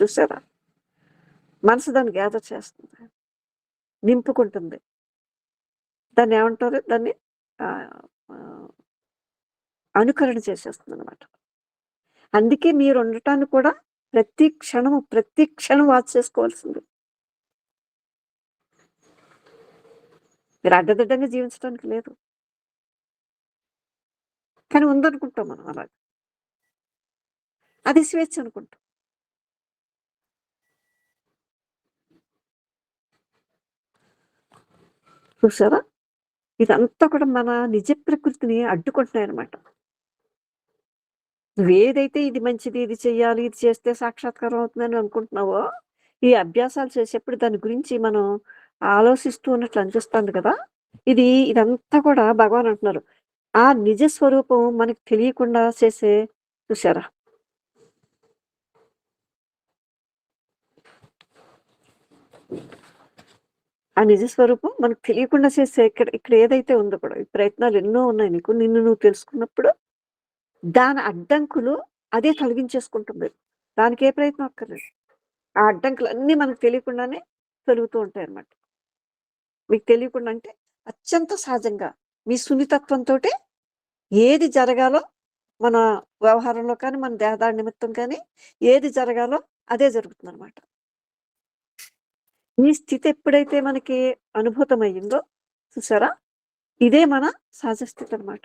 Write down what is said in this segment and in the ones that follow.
చూసారా మనసు దాన్ని గ్యాదర్ చేస్తుంది. నింపుకుంటుంది. దాన్ని ఏమంటారు? దాన్ని అనుకరణ చేసేస్తుంది అనమాట అందుకే మీరు ఉండటాన్ని కూడా ప్రతి క్షణము ప్రతి క్షణం వాచ్ చేసుకోవాల్సింది. మీరు అడ్డదిడ్డంగా జీవించడానికి లేదు. కానీ ఉందనుకుంటాం మనం అలాగే. అది స్వేచ్ఛ అనుకుంటాం. చూసారా ఇదంతా కూడా మన నిజ ప్రకృతిని అడ్డుకుంటున్నాయన్నమాట. నువ్వేదైతే ఇది మంచిది ఇది చెయ్యాలి ఇది చేస్తే సాక్షాత్కారం అవుతుందని అనుకుంటున్నావో ఈ అభ్యాసాలు చేసేప్పుడు దాని గురించి మనం ఆలోచిస్తూ ఉన్నట్లు అనిపిస్తుంది కదా? ఇది ఇదంతా కూడా భగవాన్ అంటున్నారు. ఆ నిజ స్వరూపం మనకి తెలియకుండా చేసే చూసారా? ఆ నిజ స్వరూపం మనకు తెలియకుండా చేసే ఇక్కడ ఇక్కడ ఏదైతే ఉందో కూడా ఈ ప్రయత్నాలు ఎన్నో ఉన్నాయి నీకు నిన్ను నువ్వు తెలుసుకున్నప్పుడు దాని అడ్డంకులు అదే తొలగించేసుకుంటుంది. దానికి ఏ ప్రయత్నం అక్కర్లేదు. ఆ అడ్డంకులు అన్నీ మనకు తెలియకుండానే తొలుగుతూ ఉంటాయి అన్నమాట. మీకు తెలియకుండా అంటే అత్యంత సహజంగా మీ సున్నితత్వంతో ఏది జరగాలో మన వ్యవహారంలో కానీ మన దేహదారి నిమిత్తం కానీ ఏది జరగాలో అదే జరుగుతుంది అనమాట ఈ స్థితి ఎప్పుడైతే మనకి అనుభూతం అయ్యిందో చూసారా? ఇదే మన సహజ స్థితి అనమాట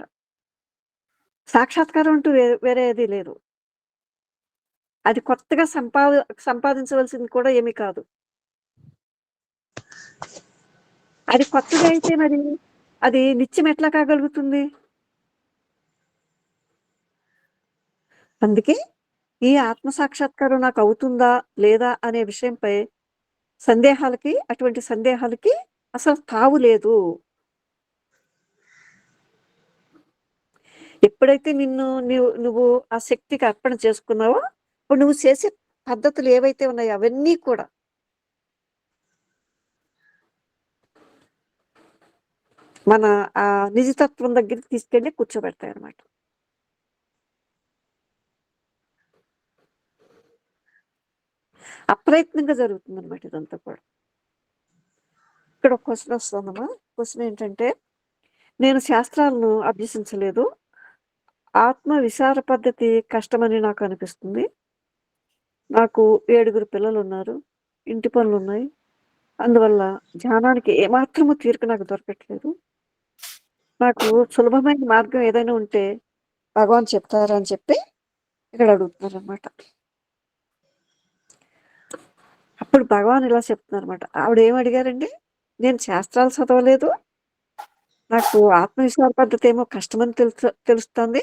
సాక్షాత్కారం అంటూ వే- వేరే ఏది లేదు. అది కొత్తగా సంపాద సంపాదించవలసింది కూడా ఏమీ కాదు. అది కొత్తగా అయితే మరి అది నిత్యం ఎట్లా కాగలుగుతుంది? అందుకే ఈ ఆత్మ సాక్షాత్కారం నాకు అవుతుందా లేదా అనే విషయంపై సందేహాలకి అటువంటి సందేహాలకి అసలు తావు లేదు. ఎప్పుడైతే నిన్ను నువ్వు నువ్వు ఆ శక్తికి అర్పణ చేసుకున్నావో ఇప్పుడు నువ్వు చేసే పద్ధతులు ఏవైతే ఉన్నాయో అవన్నీ కూడా మన ఆ నిజతత్వం దగ్గరికి తీసుకెళ్ళి కూర్చోబెడతాయి అన్నమాట అప్రయత్నంగా జరుగుతుంది అనమాట ఇదంతా కూడా. ఇక్కడ ఒక క్వశ్చన్ వస్తుందమ్మా. క్వశ్చన్ ఏంటంటే నేను శాస్త్రాలను అభ్యసించలేదు. ఆత్మ విచార పద్ధతి కష్టమని నాకు అనిపిస్తుంది. నాకు ఏడుగురు పిల్లలు ఉన్నారు ఇంటి పనులు ఉన్నాయి అందువల్ల ధ్యానానికి ఏమాత్రము తీరిక నాకు దొరకట్లేదు. నాకు సులభమైన మార్గం ఏదైనా ఉంటే భగవాన్ చెప్తారా అని చెప్పి ఇక్కడ అడుగుతున్నారు అనమాట అప్పుడు భగవాన్ ఇలా చెప్తున్నారు అనమాట ఆవిడ ఏం అడిగారండి నేను శాస్త్రాలు చదవలేదు. నాకు ఆత్మవిశ్వాస పద్ధతి ఏమో కష్టమని తెలుసు తెలుస్తుంది.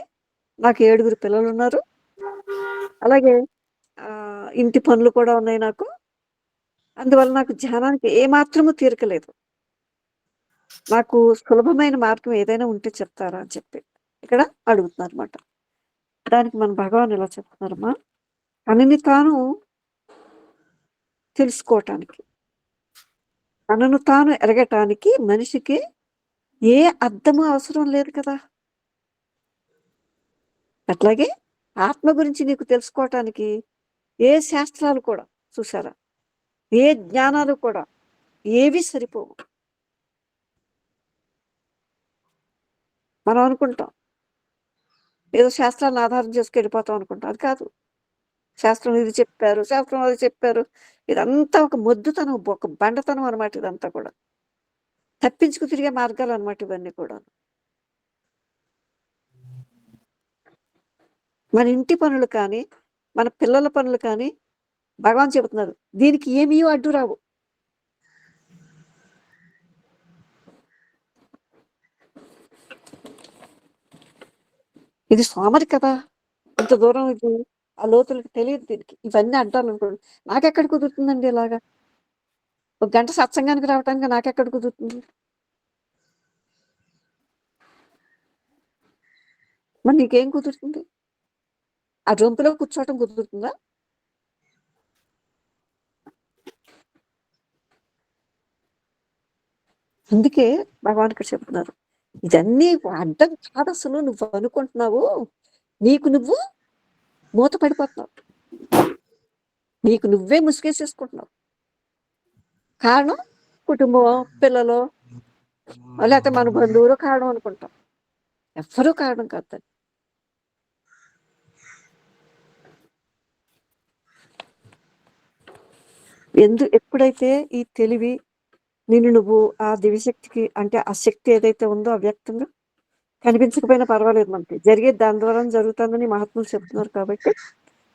నాకు ఏడుగురు పిల్లలు ఉన్నారు అలాగే ఇంటి పనులు కూడా ఉన్నాయి నాకు. అందువల్ల నాకు ధ్యానానికి ఏమాత్రము తీరకలేదు. నాకు సులభమైన మార్గం ఏదైనా ఉంటే చెప్తారా? అని చెప్పి ఇక్కడ అడుగుతున్నారు అనమాట దానికి మన భగవాన్ ఇలా చెప్తున్నారమ్మా. తనని తాను తెలుసుకోవటానికి తనను తాను ఎరగటానికి మనిషికి ఏ అర్థము అవసరం లేదు కదా. అట్లాగే ఆత్మ గురించి నీకు తెలుసుకోవటానికి ఏ శాస్త్రాలు కూడా చూసారా? ఏ జ్ఞానాలు కూడా ఏవి సరిపోవు. మనం అనుకుంటాం. ఏదో శాస్త్రాలను ఆధారం చేసుకు వెళ్ళిపోతాం అనుకుంటాం. అది కాదు. శాస్త్రం ఇది చెప్పారు శాస్త్రం అది చెప్పారు. ఇదంతా ఒక మొద్దుతనం ఒక బండతనం అనమాట ఇదంతా కూడా. తప్పించుకు తిరిగే మార్గాలు అనమాట ఇవన్నీ కూడా మన ఇంటి పనులు కానీ మన పిల్లల పనులు కానీ భగవాన్ చెబుతున్నారు దీనికి ఏమీ అడ్డు రావు. ఇది సోమరి కదా? ఇంత దూరం ఇది? ఆ లోతులకు తెలియదు దీనికి. ఇవన్నీ అంటాను అనుకోండి. నాకెక్కడ కుదురుతుందండి ఇలాగా? ఒక గంట సత్సంగానికి రావటానికి నాకెక్కడ కుదురుతుంది? మరి నీకేం కుదురుతుంది? ఆ రొంపులో కూర్చోవటం కుదురుతుందా? అందుకే భగవాన్ ఇక్కడ చెప్తున్నారు. ఇదన్నీ అడ్డం కాదు అసలు. నువ్వు అనుకుంటున్నావు నీకు నువ్వు మూత పడిపోతున్నావు నీకు నువ్వే ముసుగేసేసుకుంటున్నావు. కారణం కుటుంబం పిల్లలు లేకపోతే మన బంధువులు కారణం అనుకుంటాం. ఎవ్వరూ కారణం కాదు ఎందు ఎప్పుడైతే ఈ తెలివి నిన్ను నువ్వు ఆ దివ్యశక్తికి అంటే ఆ శక్తి ఏదైతే ఉందో అవ్యక్తంగా కనిపించకపోయినా పర్వాలేదు మనకి. జరిగే దాని ద్వారా జరుగుతుందని మహాత్ములు చెప్తున్నారు కాబట్టి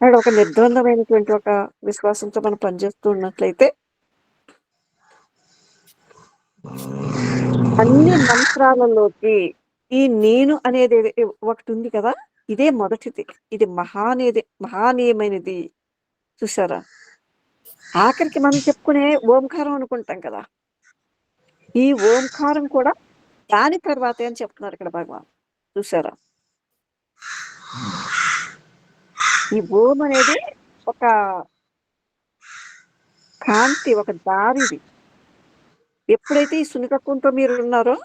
అండ్ ఒక నిర్ద్వందమైనటువంటి ఒక విశ్వాసంతో మనం పనిచేస్తూ ఉన్నట్లయితే అన్ని మంత్రాలలోకి ఈ నేను అనేది ఒకటి ఉంది కదా ఇదే మొదటిది. ఇది మహానేది మహానీయమైనది. చూసారా ఆఖరికి మనం చెప్పుకునే ఓంకారం అనుకుంటాం కదా. ఈ ఓంకారం కూడా దాని తర్వాతే అని చెప్తున్నారు ఇక్కడ భగవాన్. చూసారా? ఈ ఓం అనేది ఒక కాంతి ఒక దారిది ఎప్పుడైతే ఈ సునితత్వంతో మీరు ఉన్నారో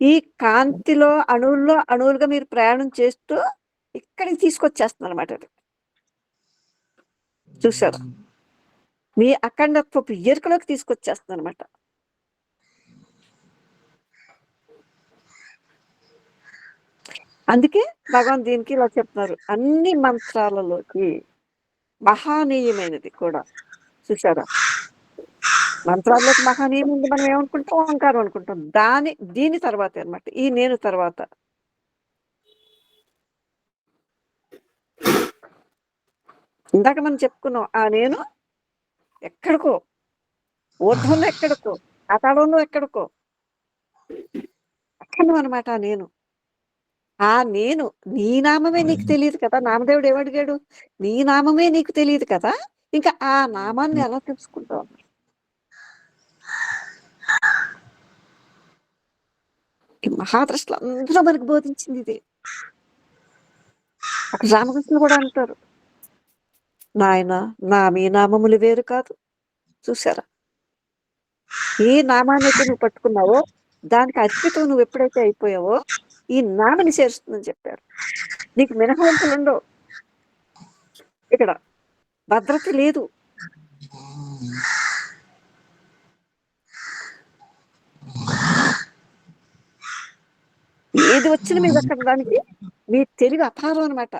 ఈ కాంతిలో అణువుల్లో అణువులుగా మీరు ప్రయాణం చేస్తూ ఇక్కడికి తీసుకొచ్చేస్తున్నారు అనమాట అది. చూసారు? మీ అఖండత్వపు ఎరుకలోకి తీసుకొచ్చేస్తుంది అనమాట అందుకే భగవాన్ దీనికి ఇలా చెప్తున్నారు. అన్ని మంత్రాలలోకి మహానీయమైనది కూడా. చూసారా మంత్రాల్లోకి మహానీయం ఉంది. మనం ఏమనుకుంటాం? ఓంకారం అనుకుంటాం. దాని దీని తర్వాత అన్నమాట. ఈ నేను తర్వాత. ఇందాక మనం చెప్పుకున్నాం ఆ నేను ఎక్కడికో ఊర్ధ్వంలో ఎక్కడికో అతడంలో ఎక్కడికో అక్కడ అనమాట ఆ నేను. ఆ నేను నీ నామమే నీకు తెలియదు కదా నామదేవుడు ఏమడిగాడు? నీ నామమే నీకు తెలియదు కదా ఇంకా ఆ నామాన్ని ఎలా తెలుసుకుంటావు? ఈ మహాదృష్టిలో అందరూ మనకు బోధించింది ఇది. అక్కడ రామకృష్ణులు కూడా అంటారు నాయన నా మీ నామములు వేరు కాదు. చూసారా ఏ నామాన్ని అయితే నువ్వు పట్టుకున్నావో దానికి అర్పితం నువ్వు ఎప్పుడైతే అయిపోయావో ఈ నామని చేరుస్తుందని చెప్పారు. నీకు మినహాయింపులు ఉండవు. ఇక్కడ భద్రత లేదు. ఏది వచ్చినా మీరు అక్కడ దానికి మీ తెలివి అపారం అనమాట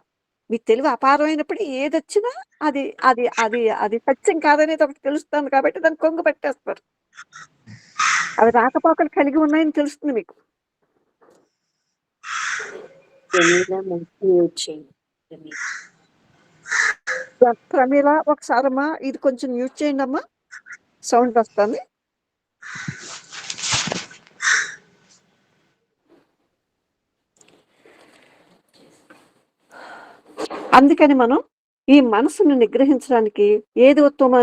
మీ తెలివి అపారమైనప్పుడు ఏది వచ్చినా అది అది అది అది సత్యం కాదనేది ఒకటి తెలుస్తుంది కాబట్టి దాన్ని కొంగు పెట్టేస్తారు. అవి రాకపోకలు కలిగి ఉన్నాయని తెలుస్తుంది మీకు. ప్రమీల ఒకసారి అమ్మా ఇది కొంచెం మ్యూట్ చేయండి అమ్మా సౌండ్ వస్తుంది. అందుకని మనం ఈ మనసును నిగ్రహించడానికి ఏది ఉత్తమం